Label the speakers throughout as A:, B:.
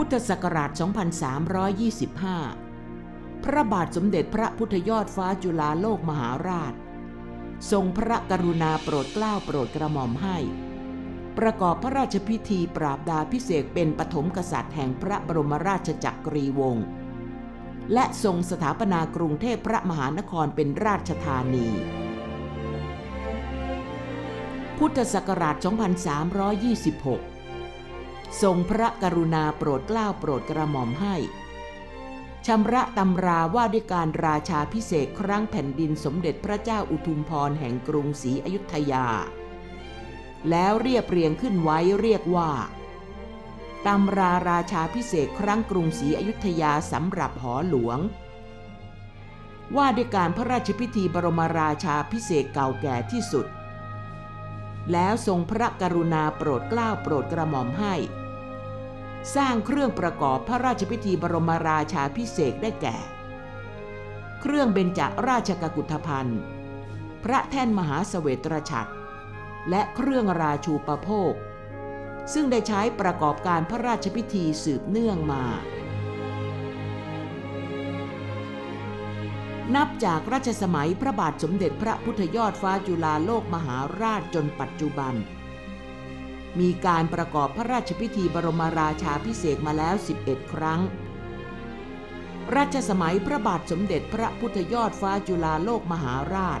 A: พุทธศักราช 2325 พระบาทสมเด็จพระพุทธยอดฟ้าจุฬาโลกมหาราช ทรงพระกรุณาโปรดเกล้าโปรดกระหม่อมให้ ประกอบพระราชพิธีปราบดาพิเศษกเป็นปฐมกษัตริย์แห่งพระบรมราชจักรีวงศ์ และทรงสถาปนากรุงเทพพระมหานครเป็นราชธานี พุทธศักราช 2326 ทรงพระกรุณาโปรดเกล้าโปรดกระหม่อมให้ชำระตำราว่าด้วยการราชาพิเศษครั้งแผ่นดินสมเด็จพระเจ้าอุทุมพรแห่งกรุงศรีอยุธยา แล้วเรียบเรียงขึ้นไว้เรียกว่าตำราราชาพิเศษครั้งกรุงศรีอยุธยาสำหรับหอหลวง ว่าด้วยการพระราชพิธีบรมราชาพิเศษเก่าแก่ที่สุด แล้วทรงพระกรุณาโปรดเกล้าโปรดกระหม่อมให้ สร้างเครื่องประกอบพระราชพิธีบรมราชาพิเศษได้แก่ เครื่องเบญจราชกกุฏภัณฑ์ พระแท่นมหาเสวตรฉัตรและเครื่องราชูปโภค ซึ่งได้ใช้ประกอบการพระราชพิธีสืบเนื่องมา นับจากรัชสมัยพระบาทสมเด็จพระพุทธยอดฟ้าจุฬาโลกมหาราชจนปัจจุบัน มีการประกอบพระราชพิธีบรมราชาพิเศษมาแล้ว 11 ครั้ง รัชสมัยพระบาทสมเด็จพระพุทธยอดฟ้าจุฬาโลกมหาราช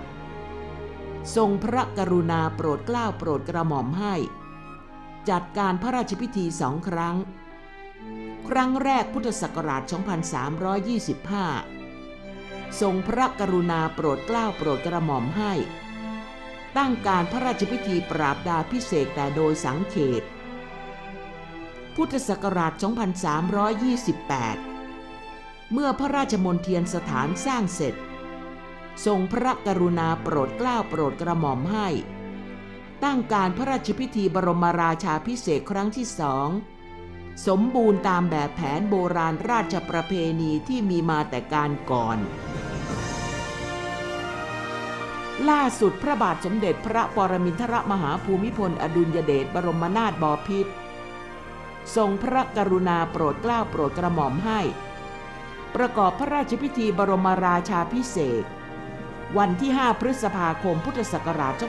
A: ทรงพระกรุณาโปรดเกล้าโปรดกระหม่อมให้ จัดการพระราชพิธีสองครั้ง ครั้งแรกพุทธศักราช 2325 ทรงพระกรุณาโปรดเกล้าโปรดกระหม่อมให้ ตั้งการพระราชพิธีปราบดาพิเศษแต่โดยสังเขต พุทธศักราช 2328 เมื่อพระราชมนเทียนสถานสร้างเสร็จ ทรงพระกรุณาโปรดเกล้าโปรดกระหม่อมให้ ตั้งการพระราชพิธีบรมราชาพิเศษครั้งที่สองสมบูรณ์ตามแบบแผนโบราณราชประเพณีที่มีมาแต่การก่อน ล่าสุดพระบาทสมเด็จพระปรมินทรมหาภูมิพล อดุลยเดชบรมนาถบพิตรทรงพระกรุณาโปรดเกล้าโปรดกระหม่อมให้ ประกอบพระราชพิธีบรมราชาพิเศษ วันที่ 5 พฤษภาคมพุทธศักราช 2493